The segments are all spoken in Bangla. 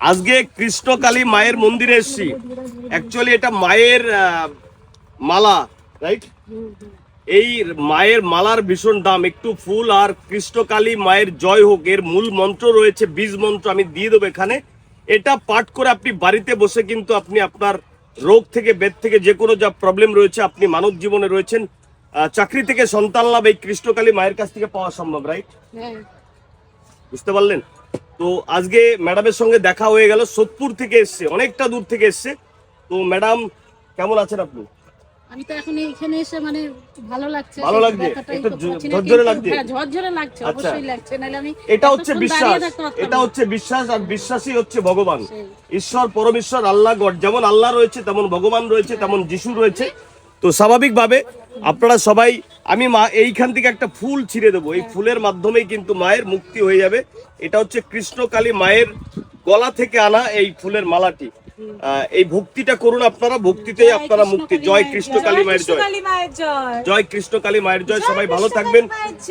আজকে কৃষ্ণকালী মায়ের মন্দিরে এসেছি। অ্যাকচুয়ালি এটা মায়ের মালা রাইট এই মায়ের মালার ভীষণ দাম একটু ফুল আর কৃষ্ণকালী মায়ের জয় হোক এর মূল মন্ত্র রয়েছে বীজ মন্ত্র আমি দিয়ে দেবো এখানে। এটা পাঠ করে আপনি বাড়িতে বসে কিন্তু আপনি আপনার রোগ থেকে বেদ থেকে যে কোনো যা প্রবলেম রয়েছে আপনি মানব জীবনে রয়েছেন চাকরি থেকে সন্তান লাভ এই কৃষ্ণকালী মায়ের কাছ থেকে পাওয়া সম্ভব রাইট হ্যাঁ। বুঝতে পারলেন? তো আজকে ম্যাডামের সঙ্গে দেখা হয়ে গেল সোদপুর থেকে এসছে অনেকটা দূর থেকে এসছে। তো ম্যাডাম কেমন আছেন আপনি? আমি তো এখন এখানে এসে মানে ভালো লাগছে ভালো লাগছে? একটু তো ঝ- পাচ্ছি না, ঝরঝরে লাগছে? হ্যাঁ ঝরঝরে লাগছে আচ্ছা। অবশ্যই লাগছে নাহলে আমি এটা হচ্ছে বিশ্বাস। এটা হচ্ছে বিশ্বাস আর বিশ্বাসই হচ্ছে ভগবান। ঈশ্বর পরমেশ্বর আল্লাহ গড যেমন আল্লাহ রয়েছে তেমন ভগবান রয়েছে তেমন যিশু রয়েছে। তো স্বাভাবিকভাবে আপনারা সবাই আমি মা এইখান থেকে একটা ফুল ছিঁড়ে দেবো। এই ফুলের মাধ্যমেই কিন্তু মায়ের মুক্তি হয়ে যাবে। এটা হচ্ছে কৃষ্ণকালী মায়ের গলা থেকে আনা এই ফুলের মালাটি। এই ভক্তিটা করুন আপনারা ভক্তিতেই আপনারা মুক্তি। জয় কৃষ্ণকালী জয়। কালী মায়ের জয়। জয় কৃষ্ণকালী মায়ের জয়। সবাই ভালো থাকবেন।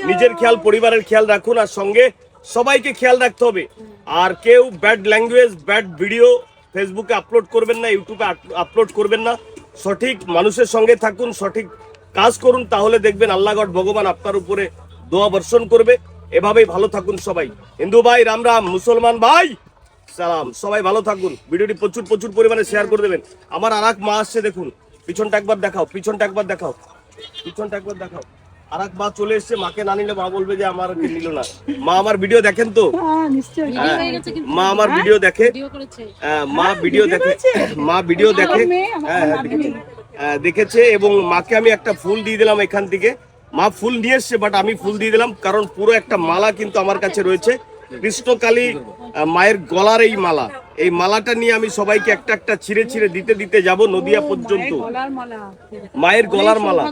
নিজের খেয়াল পরিবারের খেয়াল রাখুন। আর সঙ্গে সবাইকে খেয়াল রাখতে হবে। আর কেউ ব্যাড ল্যাঙ্গুয়েজ ব্যাড ভিডিও ফেসবুকে আপলোড করবেন না ইউটিউবে আপলোড করবেন না। সঠিক মানুষের সঙ্গে থাকুন সঠিক কাজ করুন তাহলে দেখবেন আল্লাহ গড ভগবান আপনার উপরে দোয়া বর্ষণ করবে। এভাবেই ভালো থাকুন সবাই। হিন্দু ভাই রাম রাম মুসলমান ভাই সালাম। সবাই ভালো থাকুন। ভিডিওটি প্রচুর প্রচুর পরিমাণে শেয়ার করে দেবেন। আমার আর এক মা আসছে দেখুন। পিছনটা একবার দেখাও পিছনটা একবার দেখাও। পিছনটা একবার দেখাও। আর এক মা চলে এসছে মাকে না নিলে মা বলবে যে আমার নিল না। মা আমার ভিডিও দেখেন তো? ভিডিও হয়ে। গেছে কিন্তু মা আমার ভিডিও দেখে। ভিডিও মা ভিডিও দেখে। মা ভিডিও দেখে। হ্যাঁ হ্যাঁ, দেখেছে। এবং মাকে আমি একটা ফুল দিয়ে দিলাম এখান থেকে মা ফুল নিয়ে এসছে বাট আমি ফুল দিয়ে দিলাম কারণ পুরো একটা মালা কিন্তু আমার কাছে রয়েছে কৃষ্ণকালী মায়ের গলার এই মালা এই মালাটা নিয়ে আমি সবাইকে একটা একটা ছিঁড়ে ছিঁড়ে দিতে দিতে যাব নদিয়া পর্যন্ত। মায়ের গলার মালা।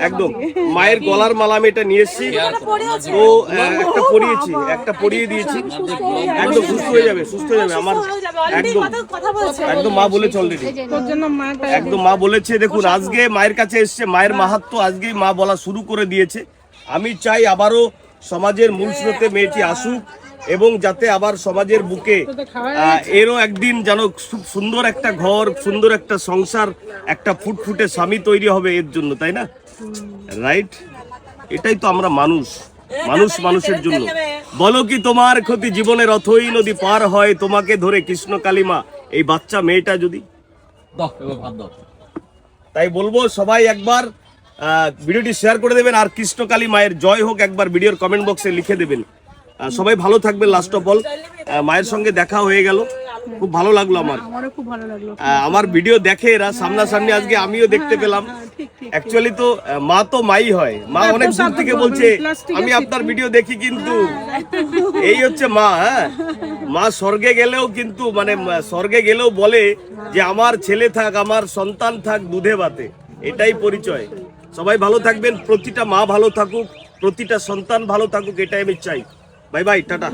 একদম। মায়ের গলার মালা আমি এটা নিয়ে এসেছি। তো আহ, একটা পরিয়েছি একটা পরিয়ে দিয়েছি। একদম সুস্থ হয়ে যাবে সুস্থ হয়ে যাবে। আমার একদম। একদম মা বলেছে অলরেডি একদম মা বলেছে দেখুন আজকে মায়ের কাছে এসছে মায়ের মাহাত্ম আজকেই মা বলা শুরু করে দিয়েছে। আমি চাই আবারও সমাজের মূল স্রোতে মেয়েটি আসুক। এবং যাতে আবার সমাজের বুকে এরও একদিন যেন খুব সুন্দর একটা ঘর সুন্দর একটা সংসার একটা ফুটফুটে স্বামী তৈরি হবে এর জন্য তাই না? রাইট এটাই তো আমরা মানুষ মানুষ মানুষের জন্য। বলো কি তোমার ক্ষতি জীবনের অথই নদী পার হয় তোমাকে ধরে কৃষ্ণ কালিমা এই বাচ্চা মেয়েটা যদি? তাই বলব সবাই একবার ভিডিওটি শেয়ার করে দেবেন আর কৃষ্ণকালী মায়ের জয় হোক একবার ভিডিওর কমেন্ট বক্সে লিখে দেবেন। সবাই ভালো থাকবেন লাস্ট অফ অল মায়ের সঙ্গে দেখা হয়ে গেল। খুব ভালো লাগল আমার। আমার ভিডিও দেখে এরা সামনাসামনি আজকে আমিও দেখতে পেলাম। অ্যাকচুয়ালি তো মা তো মাই হয়। মা অনেক দূর থেকে বলছে আমি আপনার ভিডিও দেখি কিন্তু এই হচ্ছে মা হ্যাঁ। মা স্বর্গে গেলেও কিন্তু মানে স্বর্গে গেলেও বলে যে আমার ছেলে থাক আমার সন্তান থাক দুধে ভাতে। এটাই পরিচয়। সবাই ভালো থাকবেন প্রতিটা মা ভালো থাকুক প্রতিটা সন্তান ভালো থাকুক এটাই আমি চাই। Bye bye tata.